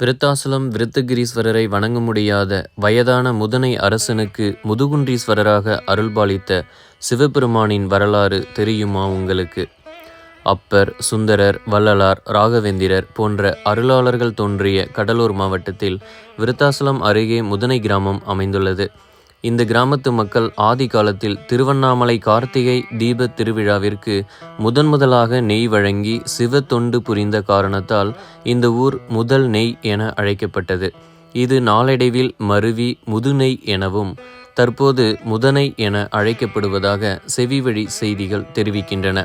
விருத்தாசலம் விருத்தகிரீஸ்வரரை வணங்க முடியாத வயதான முதனை அரசனுக்கு முதுகுன்றீஸ்வரராக அருள்பாலித்த சிவபெருமானின் வரலாறு தெரியுமா உங்களுக்கு? அப்பர் சுந்தரர் வள்ளலார் ராகவேந்திரர் போன்ற அருளாளர்கள் தோன்றிய கடலூர் மாவட்டத்தில் விருத்தாசலம் அருகே முதனை கிராமம் அமைந்துள்ளது. இந்த கிராமத்து மக்கள் ஆதி காலத்தில் திருவண்ணாமலை கார்த்திகை தீப திருவிழாவிற்கு முதன் முதலாக நெய் வழங்கி சிவ தொண்டு புரிந்த காரணத்தால் இந்த ஊர் முதல் நெய் என அழைக்கப்பட்டது. இது நாளடைவில் மருவி முதுநெய் எனவும் தற்போது முதனை என அழைக்கப்படுவதாக செவிவழி செய்திகள் தெரிவிக்கின்றன.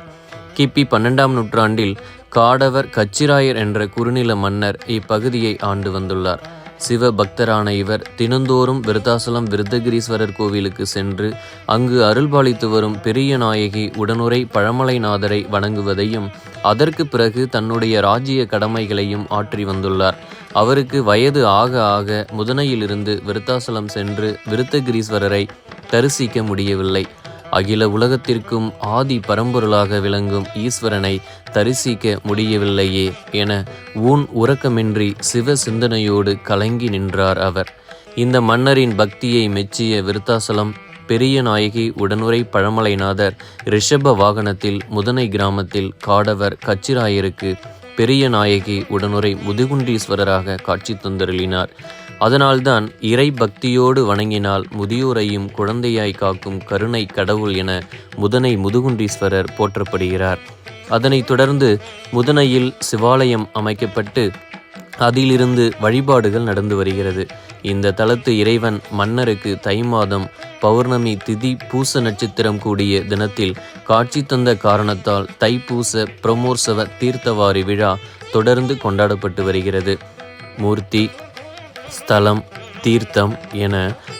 கிபி பன்னெண்டாம் நூற்றாண்டில் காடவர் கச்சிராயர் என்ற குறுநில மன்னர் இப்பகுதியை ஆண்டு வந்துள்ளார். சிவ பக்தரான இவர் தினந்தோறும் விருத்தாசலம் விருத்தகிரீஸ்வரர் கோவிலுக்கு சென்று அங்கு அருள்பாலித்து வரும் பெரிய நாயகி உடனுரை பழமலைநாதரை வணங்குவதையும் அதற்கு பிறகு தன்னுடைய ராஜ்ய கடமைகளையும் ஆற்றி வந்துள்ளார். அவருக்கு வயது ஆக ஆக முதனையிலிருந்து விருத்தாசலம் சென்று விருத்தகிரீஸ்வரரை தரிசிக்க முடியவில்லை. அகில உலகத்திற்கும் ஆதி பரம்பொருளாக விளங்கும் ஈஸ்வரனை தரிசிக்க முடியவில்லையே என ஊன் உறக்கமின்றி சிவ சிந்தனையோடு கலங்கி நின்றார் அவர். இந்த மன்னரின் பக்தியை மெச்சிய விருத்தாசலம் பெரிய நாயகி உடனுரை பழமலைநாதர் ரிஷப வாகனத்தில் முதனை கிராமத்தில் காடவர் கச்சிராயருக்கு பெரிய நாயகி உடனுரை முதுகுண்டீஸ்வரராக காட்சி தந்தருளினார். அதனால்தான் இறை பக்தியோடு வணங்கினால் முதியோரையும் குழந்தையாய் காக்கும் கருணை கடவுள் என முதனை முதுகுண்டீஸ்வரர் போற்றப்படுகிறார். அதனைத் தொடர்ந்து முதனையில் சிவாலயம் அமைக்கப்பட்டு அதிலிருந்து வழிபாடுகள் நடந்து வருகிறது. இந்த தளத்து இறைவன் மன்னருக்கு தை மாதம் பௌர்ணமி திதி பூச நட்சத்திரம் கூடிய தினத்தில் காட்சி தந்த காரணத்தால் தைப்பூச பிரமோற்சவ தீர்த்தவாரி விழா தொடர்ந்து கொண்டாடப்பட்டு வருகிறது. மூர்த்தி ஸ்தலம் தீர்த்தம் என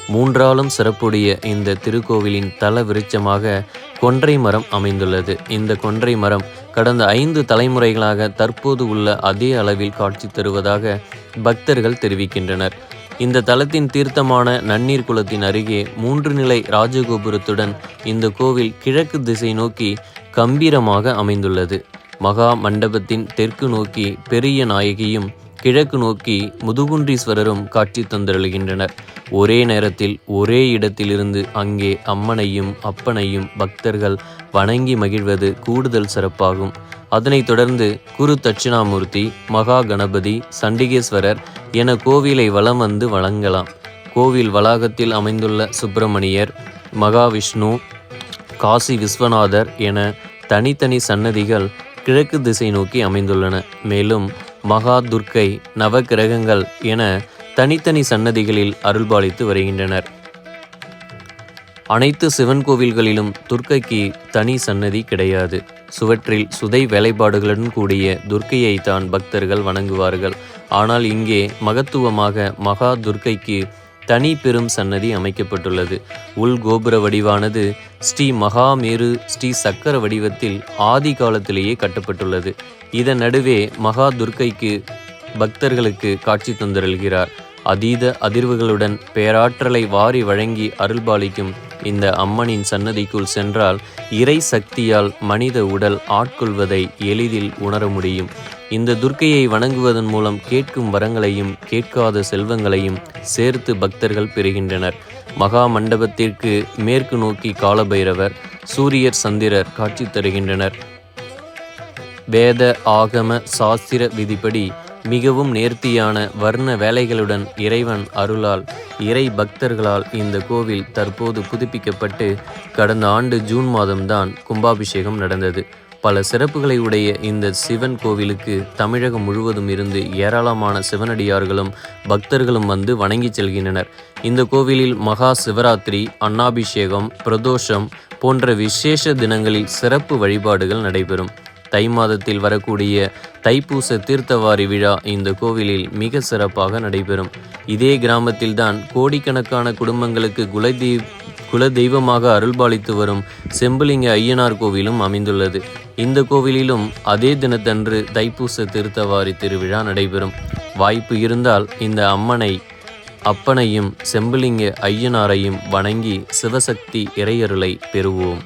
மூன்றாலும் சிறப்புடைய இந்த திருக்கோவிலின் தல விருட்சமாக கொன்றை மரம் அமைந்துள்ளது. இந்த கொன்றை மரம் கடந்த ஐந்து தலைமுறைகளாக தற்போது உள்ள அதே அளவில் காட்சி தருவதாக பக்தர்கள் தெரிவிக்கின்றனர். இந்த தலத்தின் தீர்த்தமான நன்னீர் குளத்தின் அருகே மூன்று நிலை ராஜகோபுரத்துடன் இந்த கோவில் கிழக்கு திசை நோக்கி கம்பீரமாக அமைந்துள்ளது. மகா மண்டபத்தின் தெற்கு நோக்கி பெரிய நாயகியும் கிழக்கு நோக்கி முதுகுன்றீஸ்வரரும் காட்சி தந்தருளுகின்றனர். ஒரே நேரத்தில் ஒரே இடத்திலிருந்து அங்கே அம்மனையும் அப்பனையும் பக்தர்கள் வணங்கி மகிழ்வது கூடுதல் சிறப்பாகும். அதனைத் தொடர்ந்து குரு தட்சிணாமூர்த்தி மகா கணபதி சண்டிகேஸ்வரர் என கோவிலை வலம் வந்து வழங்கலாம். கோவில் வளாகத்தில் அமைந்துள்ள சுப்பிரமணியர் மகாவிஷ்ணு காசி விஸ்வநாதர் என தனித்தனி சன்னதிகள் கிழக்கு திசை நோக்கி அமைந்துள்ளன. மேலும் மகா துர்க்கை நவகிரகங்கள் என தனித்தனி சன்னதிகளில் அருள்பாலித்து வருகின்றனர். அனைத்து சிவன் கோவில்களிலும் துர்க்கைக்கு தனி சன்னதி கிடையாது. சுவற்றில் சுதை வேலைப்பாடுகளுடன் கூடிய துர்க்கையை தான் பக்தர்கள் வணங்குவார்கள். ஆனால் இங்கே மகத்துவமாக மகா துர்க்கைக்கு தனி பெரும் சன்னதி அமைக்கப்பட்டுள்ளது. உள் கோபுர வடிவானது ஸ்ரீ மகாமேரு ஸ்ரீ சக்கர வடிவத்தில் ஆதி காலத்திலேயே கட்டப்பட்டுள்ளது. இதன் நடுவே மகா துர்க்கைக்கு பக்தர்களுக்கு காட்சி தந்தருள்கிறார். அதீத அதிர்வுகளுடன் பேராற்றலை வாரி வழங்கி அருள்பாலிக்கும் இந்த அம்மனின் சன்னதிக்குள் சென்றால் இறை சக்தியால் மனித உடல் ஆட்கொள்வதை எளிதில் உணர முடியும். இந்த துர்க்கையை வணங்குவதன் மூலம் கேட்கும் வரங்களையும் கேட்காத செல்வங்களையும் சேர்த்து பக்தர்கள் பெறுகின்றனர். மகா மண்டபத்திற்கு மேற்கு நோக்கி காலபைரவர் சூரியர் சந்திரர் காட்சி தருகின்றனர். வேத ஆகம சாஸ்திர விதிப்படி மிகவும் நேர்த்தியான வர்ண வேலைகளுடன் இறைவன் அருளால் இறை பக்தர்களால் இந்த கோவில் தற்போது புதுப்பிக்கப்பட்டு கடந்த ஆண்டு ஜூன் மாதம்தான் கும்பாபிஷேகம் நடந்தது. பல சிறப்புகளை உடைய இந்த சிவன் கோவிலுக்கு தமிழகம் முழுவதும் இருந்து ஏராளமான சிவனடியார்களும் பக்தர்களும் வந்து வணங்கி செல்கின்றனர். இந்த கோவிலில் மகா சிவராத்திரி அன்னாபிஷேகம் பிரதோஷம் போன்ற விசேஷ தினங்களில் சிறப்பு வழிபாடுகள் நடைபெறும். தை மாதத்தில் வரக்கூடிய தைப்பூச தீர்த்தவாரி விழா இந்த கோவிலில் மிக சிறப்பாக நடைபெறும். இதே கிராமத்தில்தான் கோடிக்கணக்கான குடும்பங்களுக்கு குலதெய்வ குல தெய்வமாக அருள்பாலித்து வரும் செம்பலிங்க ஐயனார் கோவிலும் அமைந்துள்ளது. இந்த கோவிலிலும் அதே தினத்தன்று தைப்பூச திருத்தவாரி திருவிழா நடைபெறும். வாய்ப்பு இருந்தால் இந்த அம்மனை அப்பனையும் செம்பலிங்க ஐயனாரையும் வணங்கி சிவசக்தி இறையருளை பெறுவோம்.